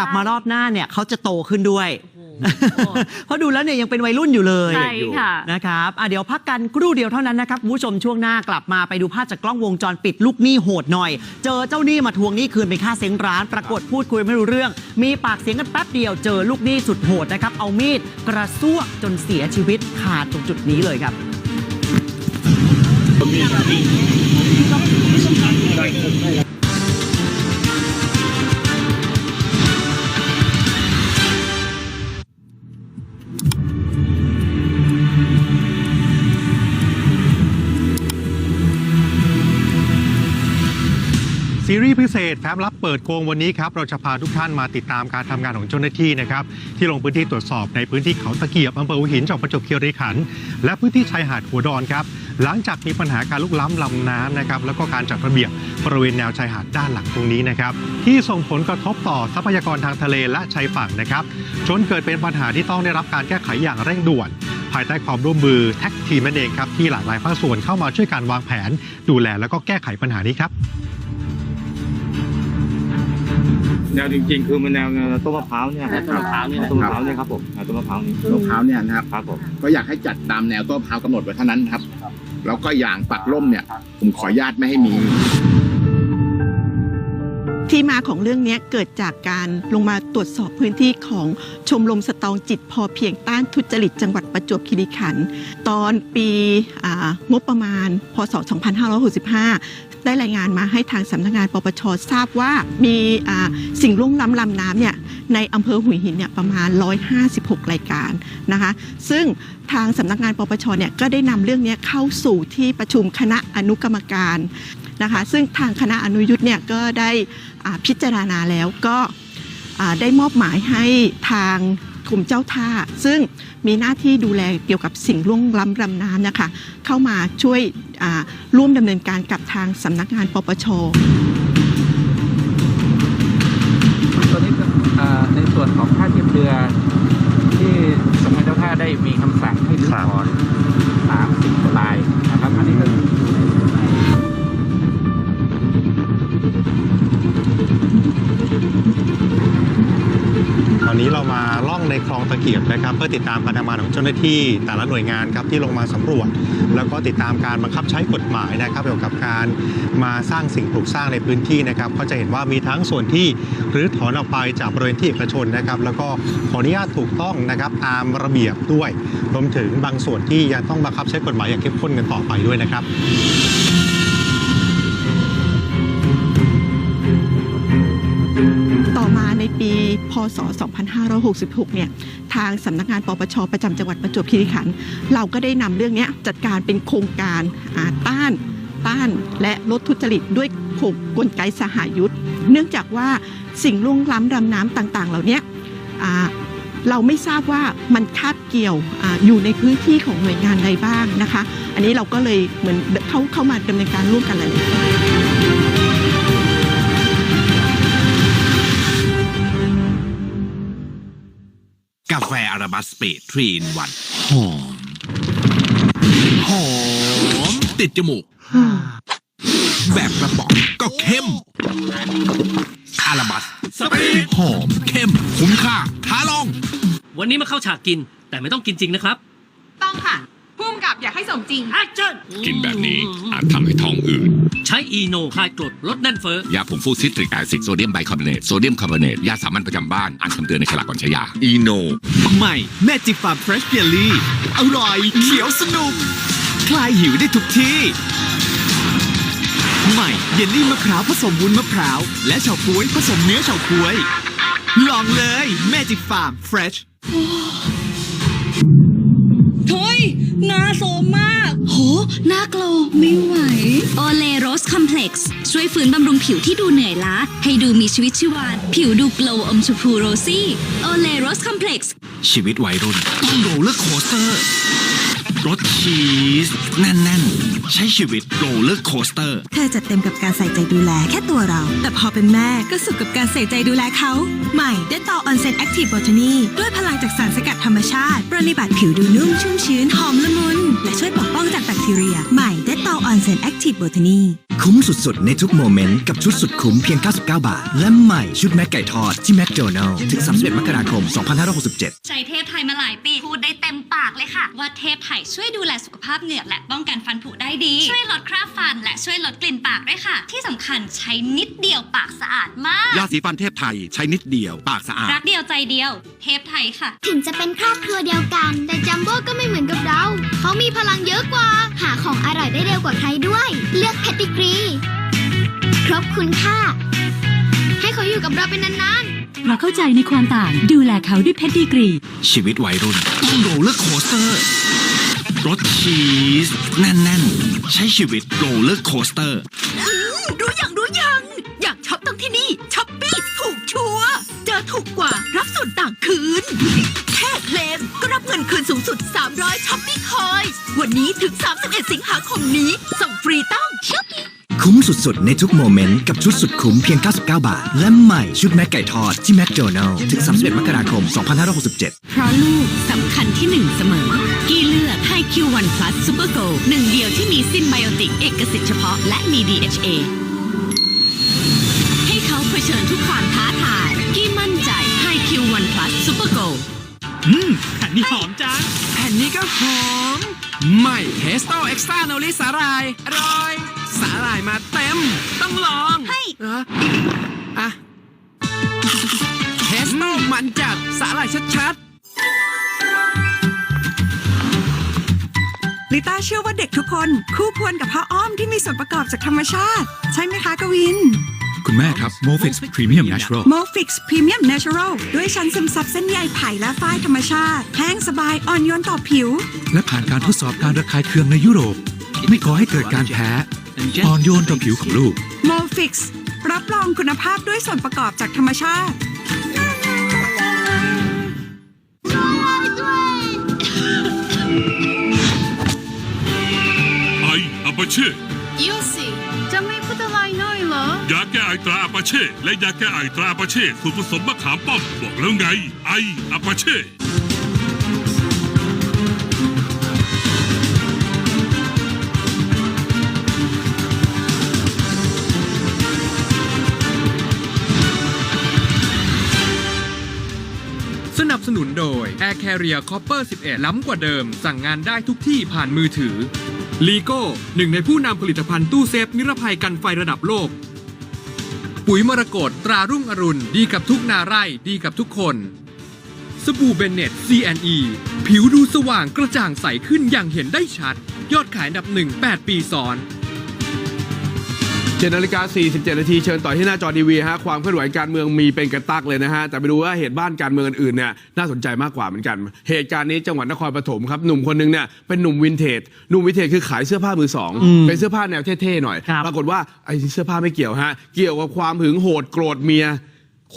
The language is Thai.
กลับมารอบหน้าเนี่ยเขาจะโตขึ้นด้วยโอ้โหเพราะดูแล้วเนี่ยยังเป็นวัยรุ่นอยู่เลยใช่ค่ะนะครับอะเดี๋ยวพักกันครู่เดียวเท่านั้นนะครับคุณผู้ชมช่วงหน้ากลับมาไปดูภาพจากกล้องวงจรปิดลูกหนี้โหดหน่อย เจอเจ้าหนี้มาทวงหนี้คืนเป็นค่าเซ้งร้าน ปรากฏพูดคุยไม่รู้เรื่อง มีปากเสียงกันแป๊บเดียวเจอลูกหนี้สุดโหดนะครับเอามีดกระซวกจนเสียชีวิตขาดตรงจุดนี้เลยครับ ซีรีส์พิเศษแฟ้มลับเปิดโกงวันนี้ครับ เราจะพาทุกท่านมาติดตามการทำงานของเจ้าหน้าที่นะครับ ที่ลงพื้นที่ตรวจสอบในพื้นที่เขาตะเกียบอำเภอหัวหินจังหวัดประจวบคีรีขันธ์และพื้นที่ชายหาดหัวดอนครับ หลังจากมีปัญหาการลุกล้ำลำน้ำนะครับ แล้วก็การจัดระเบียบบริเวณแนวชายหาดด้านหลังตรงนี้นะครับ ที่ส่งผลกระทบต่อทรัพยากรทางทะเลและชายฝั่งนะครับจนเกิดเป็นปัญหาที่ต้องได้รับการแก้ไขอย่างเร่งด่วนภายใต้ความร่วมมือแท็กทีมนั่นเองครับที่หลากหลายภาคส่วนเข้ามาช่วยการวางแผน ดูแลแล้วก็แก้ไขปัญหานี้ครับ แนวจริงๆ คือมันแนวแนวต้นมะพร้าวเนี่ยครับต้นมะพร้าวนี่แหละต้นมะพร้าวเนี่ยครับผมแนวต้นมะพร้าวนี่มะพร้าวเนี่ยนะครับ ครับผมก็อยากให้จัดตามแนวต้นมะพร้าวกำหนดไว้เท่านั้นครับ แล้วก็อย่างปักล่มเนี่ย ผมขออนุญาตไม่ให้มี ที่มาของเรื่องนี้เกิดจากการลงมาตรวจสอบพื้นที่ของชมรมสตองจิตพอเพียงต้านทุจริตจังหวัดประจวบคีรีขันธ์ตอนปีงบประมาณ พศ 2565 ได้รายงานมาให้ทางสำนักงานปปชทราบว่ามีสิ่งล่วงล้ำลำน้ำเนี่ยในอำเภอหุยหินเนี่ยประมาณ 156 รายการนะคะซึ่งทางสำนักงานปปชเนี่ยก็ได้นำเรื่องนี้เข้าสู่ที่ประชุมคณะอนุกรรมการนะคะซึ่งทางคณะอนุยุทธ์เนี่ยก็ได้ พิจารณาแล้วก็อ่าได้มอบหมายให้ทางกลุ่มเจ้าท่า ซึ่งมีหน้าที่ดูแลเกี่ยวกับสิ่งล่วงล้ำลำน้ำนะคะเข้ามาช่วยอ่าร่วมดำเนินการกับทางสำนักงานปปชตัวนี้ก็เอ่อในส่วนของท่าเทียบเรือที่สำนักเจ้าท่าได้มีคำสั่งให้รื้อถอนะเกียบนะครับ เพื่อติดตามการทำงานของเจ้าหน้าที่แต่ละหน่วยงานครับที่ลงมาสำรวจ แล้วก็ติดตามการบังคับใช้กฎหมายนะครับเกี่ยวกับการมาสร้างสิ่งปลูกสร้างในพื้นที่นะครับก็จะเห็นว่ามีทั้งส่วนที่รื้อถอนออกไปจากบริเวณที่เอกชนนะครับแล้วก็ขออนุญาตถูกต้องนะครับตามระเบียบด้วย รวมถึงบางส่วนที่ยังต้องบังคับใช้กฎหมายอย่างเข้มข้นกันต่อไปด้วยนะครับ ปี พศ 2566 เนี่ย ทางสำนักงานปปช ประจำจังหวัดประจวบคีรีขันธ์ เราก็ได้นำเรื่องนี้จัดการเป็นโครงการาต้านต้านและลดทุจริตด้วยกลไกสหายุทธเนื่องจากว่าสิ่งล่วงล้ำรำน้ำต่าง ๆ เหล่านี้เราไม่ทราบว่ามันคาบเกี่ยวออยู่ในพื้นที่ของหน่วยงานใดบ้างนะคะ อันนี้เราก็เลยเหมือนเขาเข้ามาดำเนินการร่วมกันหลายๆาแฟอาราบัสสเปรดทรีนวันหอม หอม ติดจมูก แบบกระป๋องก็เข้ม อาราบัสสเปรดหอม เข้ม คุ้มค่าท้าลอง วันนี้มาเข้าฉากกิน แต่ไม่ต้องกินจริงนะครับ ต้องค่ะพุ่มกับอยากให้สมจริง แอคชั่น กินแบบนี้อาจทำให้ท้องอืด ใช้อีโนคลายกรดลดแน่นเฟ้อ ยาผงฟูซิตริกแอซิดโซเดียมไบคาร์บอเนตโซเดียมคาร์บอเนตยาสามัญประจำบ้านอ่านคำเตือนในฉลากก่อนใช้ยาอีโนใหม่แม่จิฟาร์มเฟรชเยลลี่อร่อยเขียวสนุก คลายหิวได้ทุกที่ใหม่เยลลี่มะพร้าวผสมวุ้นมะพร้าว และเฉาก๊วยผสมเนื้อเฉาก๊วย ลองเลยแม่จิฟาร์มเฟรชเฮ้ย หนาโสมมาก โห หน้าโกลว์ไม่ไหว โอเลโรสคอมเพล็กซ์ช่วยฟื้นบำรุงผิวที่ดูเหนื่อยล้า ให้ดูมีชีวิตชีวา ผิวดูโกลว์อมชมพูโรซี่โอเลโรสคอมเพล็กซ์ชีวิตวัยรุ่นต้องโรลเลอร์โคสเตอร์รสชีสแน่นๆ ใช้ชีวิตโรลเลอร์โคสเตอร์เธอจะเต็มกับการใส่ใจดูแลแค่ตัวเรา แต่พอเป็นแม่ก็สุขกับการใส่ใจดูแลเขาใหม่เดตอออนเซนแอคทีฟบอทนีด้วยพลังจากสารสกัดธรรมชาติ ปรนนิบัติผิวดูนุ่มชุ่มชื้นหอมละมุน และช่วยปกป้องจากแบคทีเรีย ใหม่เดตอออนเซนแอคทีฟบอทนี คุ้มสุดๆ ในทุกโมเมนต์กับชุดสุดคุ้มเพียง 99 บาท และใหม่ชุดแม็กไก่ทอดที่แมคโดนัลล์ถึง 31 มกราคม 2567 ใช้เทพไทยมาหลายปี พูดได้เต็ม ปากเลยค่ะ ว่าเทพไทยช่วยดูแลสุขภาพเหงือกและป้องกันฟันผุได้ดี ช่วยลดคราบฟัน และช่วยลดกลิ่นปากด้วยค่ะ ที่สำคัญใช้นิดเดียวปากสะอาดมาก ยาสีฟันเทพไทยใช้นิดเดียว ปากสะอาด รักเดียวใจเดียว เทพไทยค่ะ ถึงจะเป็นครอบครัวเดียวกัน แต่จัมโบ้ก็ไม่เหมือนกับเรา เขามีพลังเยอะกว่า หาของอร่อยได้เร็วกว่าใครด้วย เลือกเพติกรี ครบคุณค่า ให้เขาอยู่กับเราเป็นนานๆ เราเข้าใจในความต่างดูแลเขาด้วยเพชรดีกรี ชีวิตวัยรุ่นต้องโรลเลอร์โคสเตอร์รถชีสแน่นๆ ใช้ชีวิตโรลเลอร์โคสเตอร์ รู้ยังรู้ยัง อยากช็อปต้องที่นี่ช้อปปี้ถูกชัวร์เจอถูกกว่ารับส่วนต่างคืน แค่เคลมก็รับเงินคืนสูงสุด 300ช้อปปี้คอย วันนี้ถึง 31 สิงหาคมนี้ ส่งฟรีต้องช้อปปี้ คุ้มสุดๆ ในทุกโมเมนต์กับชุดสุดคุ้มเพียง 99 บาท และใหม่ชุดแม็กไก่ทอดที่แมคโดนัลล์ถึง 31 มกราคม 2567 เพราะลูกสำคัญที่หนึ่งเสมอ กี้เลือกไฮคิววันพลัสซูเปอร์โกหนึ่งเดียวที่มีซินไบโอติกเอกสิทธิ์เฉพาะและมี DHA ให้เขาเผชิญทุกความท้าทายกี้มั่นใจไฮคิววันพลัสซูเปอร์โกอืมแผ่นนี้หอมจังแผ่นนี้ก็หอม ใหม่เทสโตเอ็กซ์ตร้าโนลิสาหร่ายอร่อยสา หร่ายมาเต็ม ต้องลองให้ อะเทสโตมันจัดสาหร่ายชัดๆลิต้าเชื่อว่าเด็กทุกคน คู่ควรกับผ้าอ้อมที่มีส่วนประกอบจากธรรมชาติ ใช่ไหมคะกวิน คุณแม่ครับ m o f i x Premium Natural m o f i x Premium Natural ด้วยชั้นซึมซับเส้นใยไผ่และฝ้ายธรรมชาติ แห้งสบายอ่อนโยนต่อผิว และผ่านการทดสอบการระคายเคืองในยุโรป ไม่ก่อให้เกิดการแพ้ อ่อนโยนต่อผิวของลูก m o f i x รับรองคุณภาพด้วยส่วนประกอบจากธรรมชาติ ไออาปาเช่ยูสิจะไม่พูดอะไรหน่อยเหรอ ยาแก้ไอตราอาปาเช่และยาแก้ไอตราอาปาเช่สูตรผสมมะขามป้อมบอกแล้วไง ไออาปาเช่ นุนโดย Air Carrier Copper 11 ล้ำกว่าเดิม สั่งงานได้ทุกที่ผ่านมือถือ l e โก้หนึ่งในผู้นำผลิตภัณฑ์ตู้เซฟนิรภัยกันไฟระดับโลก ปุ๋ยมรกตตรารุ่งอรุณ ดีกับทุกนาไร่ดีกับทุกคน สบู่เบนเน็ต CNE ผิวดูสว่างกระจ่างใสขึ้นอย่างเห็นได้ชัด ยอดขายอันดับหนึ่ง8ปีซ้อน เจ็ดนาฬิกา47 นาทีเชิญต่อที่หน้าจอทีวีฮะความเคลื่อนไหวการเมืองมีเป็นกระตักเลยนะฮะ แต่ไปดูว่าเหตุบ้านการเมืองอื่นๆเนี่ยน่าสนใจมากกว่าเหมือนกัน เหตุการณ์นี้จังหวัดนครปฐมครับ หนุ่มคนหนึงเนี่ยเป็นหนุ่มวินเทจหนุ่มวินเทจคือขายเสื้อผ้ามือสองอืมเป็นเสื้อผ้าแนวเท่ๆหน่อย ปรากฏว่าไอ้เสื้อผ้าไม่เกี่ยวฮะเกี่ยวกับความหึงโหดโกรธเมีย